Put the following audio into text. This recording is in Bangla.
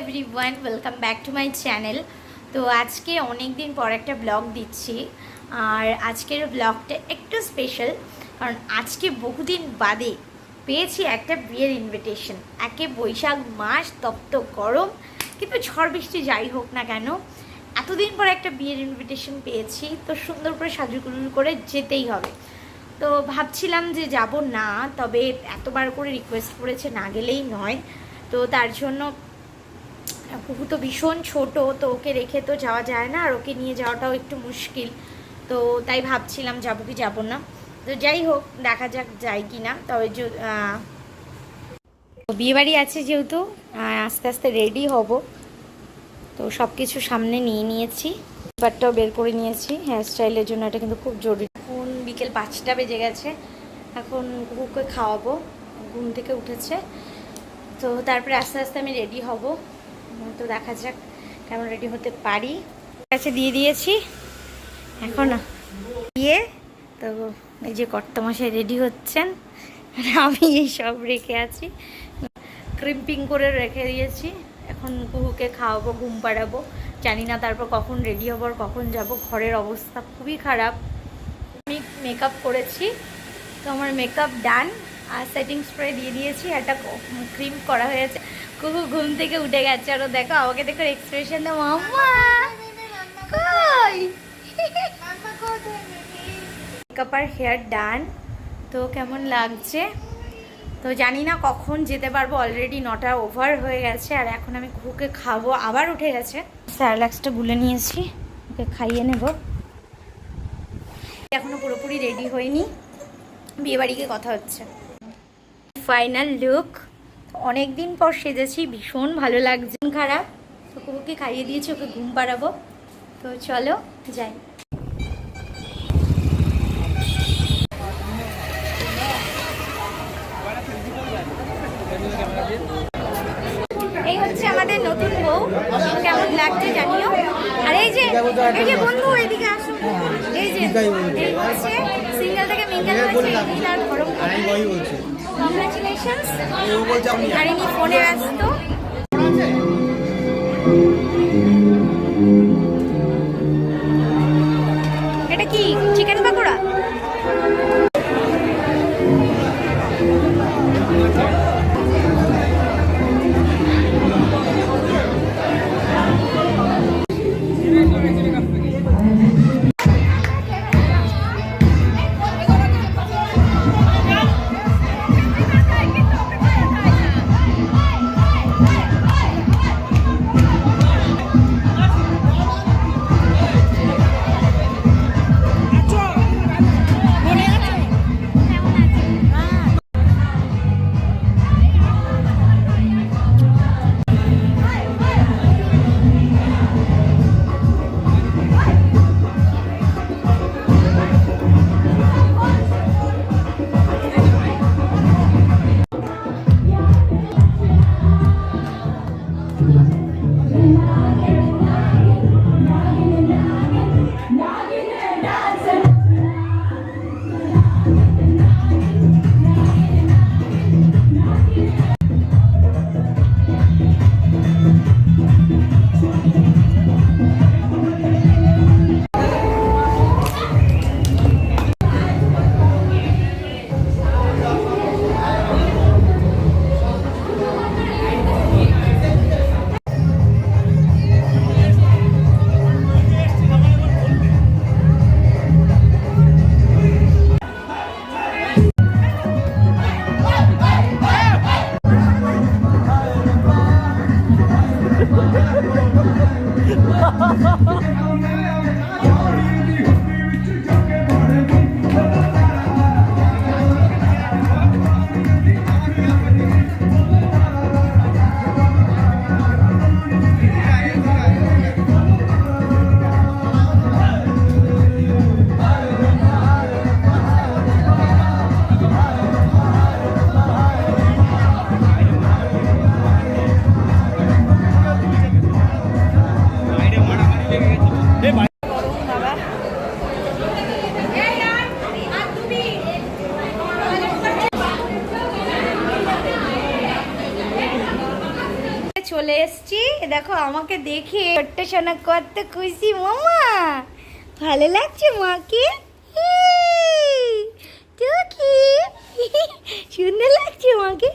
Everyone welcome back to my channel তো আজকে অনেক দিন পর একটা ব্লগ দিচ্ছি। আর আজকের ব্লগটা একটু স্পেশাল কারণ আজকে বহুদিন বাদে পেয়েছি একটা বিয়ের ইনভিটেশন একে বৈশাখ মাস, তপ্ত গরম, কিন্তু ঝড় বৃষ্টি যাই হোক না কেন, এতদিন পর একটা বিয়ের ইনভিটেশন পেয়েছি। তো সুন্দর করে সাজুগুজু করে যেতেই হবে। তো ভাবছিলাম যে যাব না, তবে এতবার করে রিকোয়েস্ট করেছে না গেলেই নয়। তো তার জন্য কুকু তো ভীষণ ছোট, তো ওকে রেখে তো যাওয়া যায় না, আর ওকে নিয়ে যাওয়াটাও একটু মুশকিল। তো তাই ভাবছিলাম যাব কি যাব না। তো যাই হোক, দেখা যাক যাই কি না, তবে বিয়েবাড়ি আছে যেহেতু আস্তে আস্তে রেডি হব। তো সব কিছু সামনে নিয়ে নিয়েছি এবারটাও বের করে নিয়েছি হেয়ার স্টাইলের জন্য এটা কিন্তু খুব জরুরি। এখন বিকেল পাঁচটা বেজে গেছে, এখন কুকুরকে খাওয়াবো, ঘুম থেকে উঠেছে। তো তারপরে আস্তে আস্তে আমি রেডি হব। তো দেখা যাক কেমন রেডি হতে পারি। কাছে দিয়ে দিয়েছি। এখন দিয়ে তো এই যে কর্তামশাই রেডি হচ্ছেন, আমি এই সব রেখে আছি। ক্রিম্পিং করে রেখে দিয়েছি। এখন কুকুকে খাওয়াবো, ঘুম পাড়াবো। জানি না তারপর কখন রেডি হব আর কখন যাব। ঘরের অবস্থা খুবই খারাপ। আমি মেকআপ করেছি। তো আমার মেকআপ ডান আর সেটিং স্প্রে দিয়ে দিয়েছি, একটা ক্রিম করা হয়েছে। কুকু ঘুম থেকে উঠে গেছে। আরও দেখো, আমাকে দেখো এক্সপ্রেশন দাও মেকআপ আর হেয়ার ডান তো কেমন লাগছে? তো জানি না কখন যেতে পারব অলরেডি নটা ওভার হয়ে গেছে, আর এখন আমি কুকুকে খাব, আবার উঠে গেছে। স্যারলাক্সটা গুলে নিয়েছি, ওকে খাইয়ে নেব। এখনও পুরোপুরি রেডি হয়নি, বিয়েবাড়িকে কথা হচ্ছে। Final look. অনেক দিন পর সেজেছি, ভীষণ ভালো লাগছে। খারাপ, তো কুকুরকে খাইয়ে দিয়েছি, ওকে ঘুম পাড়াবো। তো চলো, যাই। এই হচ্ছে আমাদের নতুন বউ। কেমন লাগছে জানিও? আর এই যে এই যে বন্ধু, এদিকে আসুন এই যে, এই হচ্ছে সিঙ্গেল থেকে মিঙ্গেল হয়েছে তার গরম কংগ্রাচুলেশনস আর ইনি ফোনে ব্যস্ত। 哈哈哈 চলে এসছি। দেখো, আমাকে দেখে ছোট্ট সোনা কত খুশি, মামা। ভালো লাগছে মাকে? সুন্দর লাগছে মাকে?